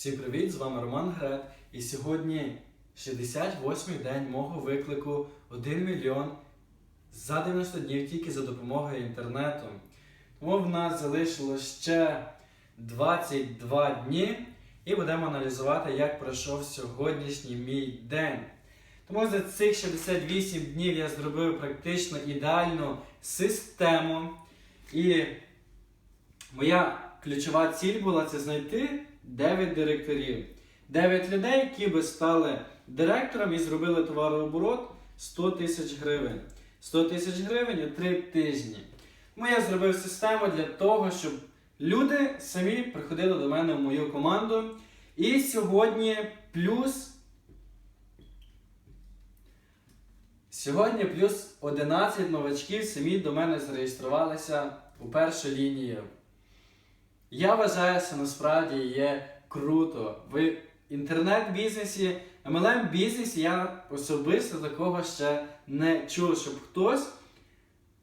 Всім привіт! З вами Роман Грет. І сьогодні 68-й день мого виклику 1 мільйон за 90 днів тільки за допомогою інтернету. Тому в нас залишилось ще 22 дні і будемо аналізувати, як пройшов сьогоднішній мій день. Тому за цих 68 днів я зробив практично ідеальну систему. І моя ключова ціль була це знайти 9 директорів. 9 людей, які би стали директором і зробили товарооборот 100 тисяч гривень. 100 тисяч гривень у 3 тижні. Тому я зробив систему для того, щоб люди самі приходили до мене в мою команду. І сьогодні плюс. Сьогодні плюс 11 новачків самі до мене зареєструвалися у першу лінію. Я вважаю, що насправді є круто. В інтернет-бізнесі, MLM бізнесі я особисто такого ще не чув, щоб хтось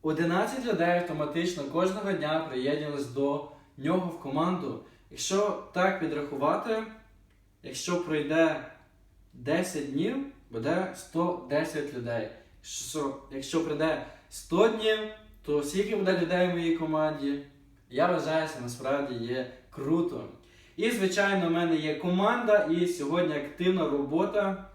11 людей автоматично кожного дня приєднались до нього в команду. Якщо так підрахувати, якщо пройде 10 днів, буде 110 людей. Що, якщо пройде 100 днів, то скільки буде людей в моїй команді? Я вважаю, що насправді є круто. І, звичайно, в мене є команда, і сьогодні активна робота.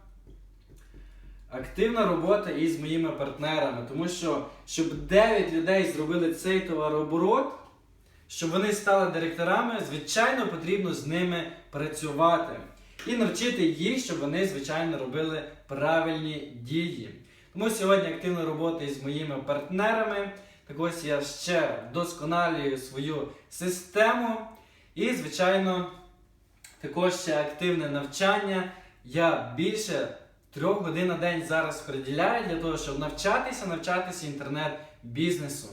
Активна робота із моїми партнерами, тому що щоб 9 людей зробили цей товарооборот, щоб вони стали директорами, звичайно, потрібно з ними працювати і навчити їх, щоб вони, звичайно, робили правильні дії. Тому сьогодні активна робота із моїми партнерами. Так ось я ще вдосконалюю свою систему. І, звичайно, також ще активне навчання. Я більше трьох годин на день зараз приділяю для того, щоб навчатися, навчатися інтернет-бізнесу.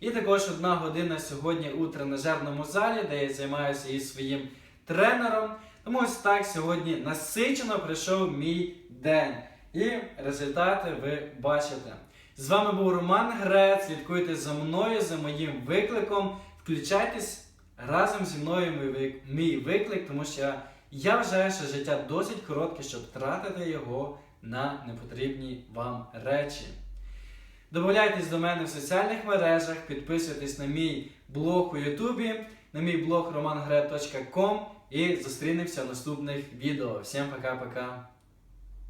І також одна година сьогодні у тренажерному залі, де я займаюся із своїм тренером. Тому ось так сьогодні насичено пройшов мій день. І результати ви бачите. З вами був Роман Грец. Слідкуйте за мною, за моїм викликом. Включайтесь разом зі мною мій виклик, тому що я, вважаю, що життя досить коротке, щоб тратити його на непотрібні вам речі. Добавляйтесь до мене в соціальних мережах, підписуйтесь на мій блог у Ютубі, на мій блог romangre.com і зустрінемося в наступних відео. Всім пока-пока!